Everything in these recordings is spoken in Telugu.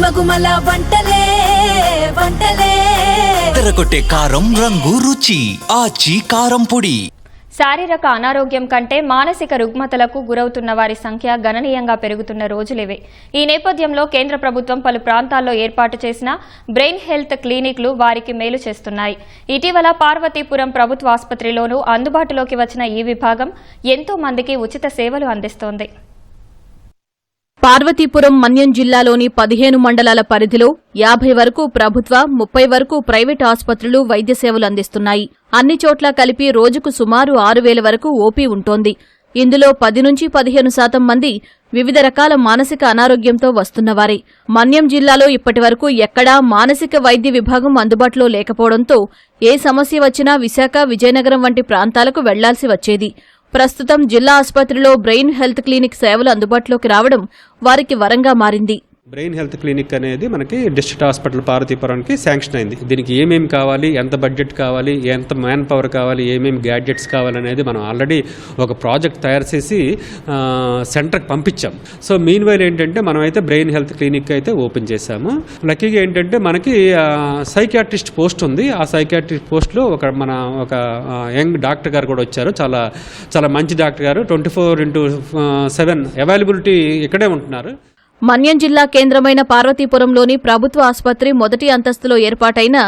గుమగుమల వంటలే వంటలే. తెరకొట్టే కారం రంగు రుచి ఆచి కారం పొడి. శారీరక అనారోగ్యం కంటే మానసిక రుగ్మతలకు గురవుతున్న వారి సంఖ్య గణనీయంగా పెరుగుతున్న రోజులివే. ఈ నేపథ్యంలో కేంద్ర ప్రభుత్వం పలు ప్రాంతాల్లో ఏర్పాటు చేసిన బ్రెయిన్ హెల్త్ క్లినిక్లు వారికి మేలు చేస్తున్నాయి. ఇటీవల పార్వతీపురం ప్రభుత్వ ఆసుపత్రిలోనూ అందుబాటులోకి వచ్చిన ఈ విభాగం ఎంతో మందికి ఉచిత సేవలు అందిస్తోంది. పార్వతీపురం మన్యం జిల్లాలోని పదిహేను మండలాల పరిధిలో యాభై వరకు ప్రభుత్వ ముప్పై వరకు ప్రైవేటు ఆసుపత్రులు వైద్య సేవలు అందిస్తున్నాయి. అన్ని చోట్ల కలిపి రోజుకు సుమారు ఆరు వేల వరకు ఓపీ ఉంటోంది. ఇందులో పది నుంచి పదిహేను శాతం మంది వివిధ రకాల మానసిక అనారోగ్యంతో వస్తున్నవారే. మన్యం జిల్లాలో ఇప్పటివరకు ఎక్కడా మానసిక వైద్య విభాగం అందుబాటులో లేకపోవడంతో ఏ సమస్య వచ్చినా విశాఖ విజయనగరం వంటి ప్రాంతాలకు వెళ్ళాల్సి వచ్చేది. ప్రస్తుతం జిల్లా ఆసుపత్రిలో బ్రెయిన్ హెల్త్ క్లినిక్ సేవలు అందుబాటులోకి రావడం వారికి వరంగా మారింది. బ్రెయిన్ హెల్త్ క్లినిక్ అనేది మనకి డిస్ట్రిక్ట్ హాస్పిటల్ పార్వతీపురానికి శాంక్షన్ అయింది. దీనికి ఏమేమి కావాలి ఎంత బడ్జెట్ కావాలి ఎంత మ్యాన్ పవర్ కావాలి ఏమేమి గ్యాడ్జెట్స్ కావాలనేది మనం ఆల్రెడీ ఒక ప్రాజెక్ట్ తయారు చేసి సెంటర్కి పంపించాం. సో మీన్ వైల్ ఏంటంటే మనం అయితే బ్రెయిన్ హెల్త్ క్లినిక్ అయితే ఓపెన్ చేశాము. లక్కీగా ఏంటంటే మనకి సైకాట్రిస్ట్ పోస్ట్ ఉంది. ఆ సైకాట్రిస్ట్ పోస్ట్లో ఒక మన ఒక యంగ్ డాక్టర్ గారు కూడా వచ్చారు. చాలా చాలా మంచి డాక్టర్ గారు. Twenty four into seven availability ఇక్కడే ఉంటున్నారు. మన్యం జిల్లా కేంద్రమైన పార్వతీపురంలోని ప్రభుత్వ ఆసుపత్రి మొదటి అంతస్తులో ఏర్పాటైన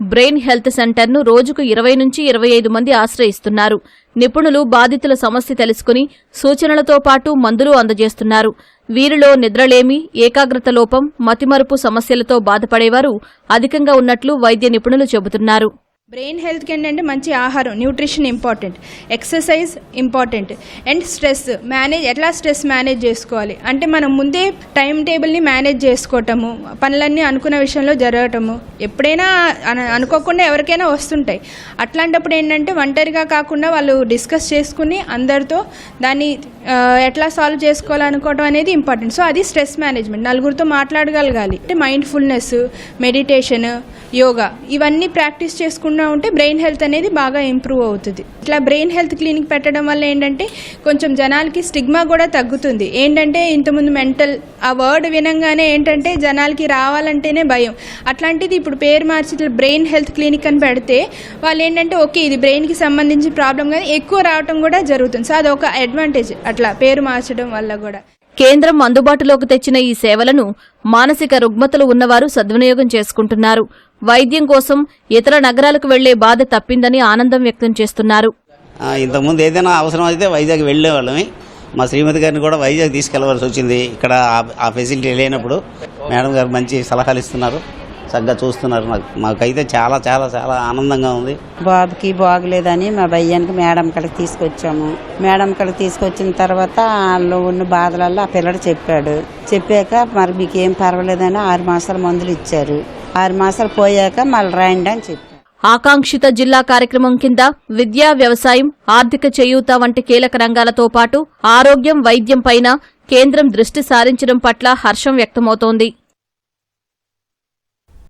బ్రెయిన్ హెల్త్ సెంటర్ను రోజుకు ఇరవై నుంచి ఇరవై ఐదు మంది ఆశ్రయిస్తున్నారు. నిపుణులు బాధితుల సమస్య తెలుసుకుని సూచనలతో పాటు మందులు అందజేస్తున్నారు. వీరిలో నిద్రలేమి ఏకాగ్రత లోపం మతిమరుపు సమస్యలతో బాధపడేవారు అధికంగా ఉన్నట్లు వైద్య నిపుణులు చెబుతున్నారు. బ్రెయిన్ హెల్త్కి ఏంటంటే మంచి ఆహారం nutrition important exercise important and stress manage ఎట్లా స్ట్రెస్ మేనేజ్ చేసుకోవాలి? అంటే మనం ముందే టైం టేబుల్ని మేనేజ్ చేసుకోవటము పనులన్నీ అనుకున్న విషయంలో జరగటము ఎప్పుడైనా అనుకోకుండా ఎవరికైనా వస్తుంటాయి. అట్లాంటప్పుడు ఏంటంటే ఒంటరిగా కాకుండా వాళ్ళు డిస్కస్ చేసుకుని అందరితో దాన్ని ఎట్లా సాల్వ్ చేసుకోవాలనుకోవటం అనేది ఇంపార్టెంట్ సో అది స్ట్రెస్ మేనేజ్మెంట్ నలుగురితో మాట్లాడగలగాలి. అంటే మైండ్ఫుల్నెస్ మెడిటేషన్ యోగా ఇవన్నీ ప్రాక్టీస్ చేసుకుంటూ ఉంటే బ్రెయిన్ హెల్త్ అనేది బాగా ఇంప్రూవ్ అవుతుంది. ఇట్లా బ్రెయిన్ హెల్త్ క్లినిక్ పెట్టడం వల్ల ఏంటంటే కొంచెం జనాలకి స్టిగ్మా కూడా తగ్గుతుంది. ఏంటంటే ఇంతకుముందు మెంటల్ ఆ వర్డ్ వినంగానే ఏంటంటే జనాలకి రావాలంటేనే భయం. అట్లాంటిది ఇప్పుడు పేరు మార్చి బ్రెయిన్ హెల్త్ క్లినిక్ అని పెడితే వాళ్ళు ఏంటంటే ఓకే ఇది బ్రెయిన్కి సంబంధించిన ప్రాబ్లం కానీ ఎక్కువ రావటం కూడా జరుగుతుంది. సో అదొక అడ్వాంటేజ్ అట్లా పేరు మార్చడం వల్ల కూడా. కేంద్రం అందుబాటులోకి తెచ్చిన ఈ సేవలను మానసిక రుగ్మతలు ఉన్నవారు సద్వినియోగం చేసుకుంటున్నారు. వైద్యం కోసం ఇతర నగరాలకు వెళ్ళే బాధ తప్పిందని ఆనందం వ్యక్తం చేస్తున్నారు. ఇంతకుముందు ఏదైనా అవసరం అయితే వైజాగ్ వెళ్ళేవాళ్ళమి. మా శ్రీమతి గారిని కూడా వైజాగ్ తీసుకెళ్ళవలసి వచ్చింది. ఇక్కడ ఆ ఫెసిలిటీ లేనప్పుడు. మేడం గారు మంచి సలహాలు ఇస్తున్నారు. చక్కగా చూస్తున్నారు. నాకు మాకైతే చాలా చాలా చాలా ఆనందంగా ఉంది. బాబుకి బాగలేదని మా భయ్యానికి మేడం కడికి తీసుకొచ్చాము. మేడం కడికి తీసుకొచ్చిన తర్వాత వాళ్ళు ఉన్న బాధలలో ఆ పిల్లడు చెప్పాడు. చెప్పాక మరి మీకు ఏం పర్వాలేదని ఆరు మాసాల మందులు ఇచ్చారు. ఆరు మాసాలు పోయాక మళ్ళీ రాయండి అని చెప్పారు. ఆకాంక్షిత జిల్లా కార్యక్రమం కింద విద్యా వ్యవసాయం ఆర్థిక చేయూత వంటి కీలక రంగాలతో పాటు ఆరోగ్యం వైద్యం పైన కేంద్రం దృష్టి సారించడం పట్ల హర్షం వ్యక్తమవుతోంది.